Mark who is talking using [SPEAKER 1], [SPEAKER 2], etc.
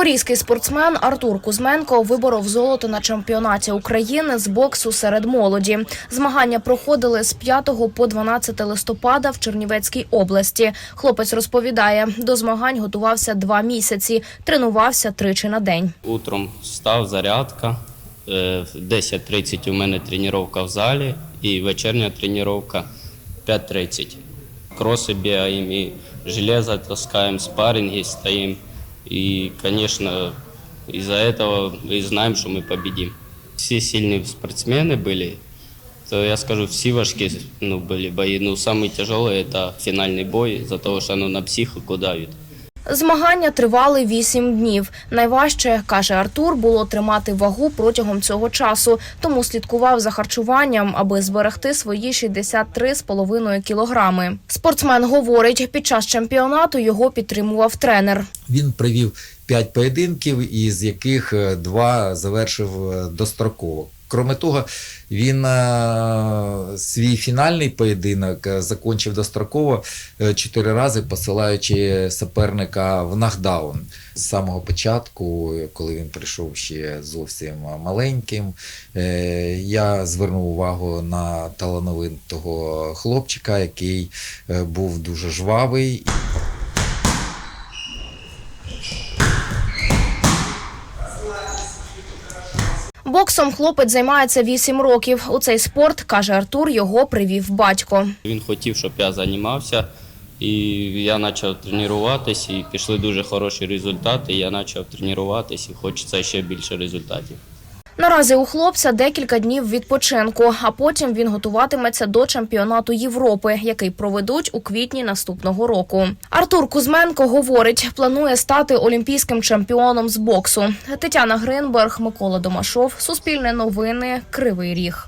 [SPEAKER 1] Запорізький спортсмен Артур Кузьменко виборов золото на чемпіонаті України з боксу серед молоді. Змагання проходили з 5 по 12 листопада в Чернівецькій області. Хлопець розповідає, до змагань готувався два місяці, тренувався тричі на день.
[SPEAKER 2] Утром встав, зарядка. Е, В 10.30 у мене тренування в залі і вечірня тренування 5.30. Кроси бігаємо, і железо таскаємо, спарринги стоїмо. І, звісно, из-за этого мы знаем, что мы победим. Все сильные спортсмены были, то я скажу, все важкие ну, были бои. Ну, самый тяжелый – это финальный бой, из-за того, что оно на психику давит.
[SPEAKER 1] Змагання тривали вісім днів. Найважче, каже Артур, було тримати вагу протягом цього часу, тому слідкував за харчуванням, аби зберегти свої 63,5 кілограми. Спортсмен говорить, під час чемпіонату його підтримував тренер.
[SPEAKER 3] Він провів п'ять поєдинків, із яких е, два завершив е, достроково. Кроме того, він е, свій фінальний поєдинок е, закінчив достроково е, чотири рази, посилаючи суперника в нокдаун. З самого початку, коли він прийшов ще зовсім маленьким, я звернув увагу на талановитого хлопчика, який був дуже жвавий
[SPEAKER 1] Боксом хлопець займається вісім років. У цей спорт каже Артур, його привів батько.
[SPEAKER 2] Він хотів, щоб я займався, і я почав тренуватися, і пішли дуже хороші результати. Я почав тренуватися, і хочеться ще більше результатів.
[SPEAKER 1] Наразі у хлопця декілька днів відпочинку, а потім він готуватиметься до чемпіонату Європи, який проведуть у квітні наступного року. Артур Кузьменко говорить, планує стати олімпійським чемпіоном з боксу. Тетяна Гринберг, Микола Домашов, Суспільне новини, Кривий Ріг.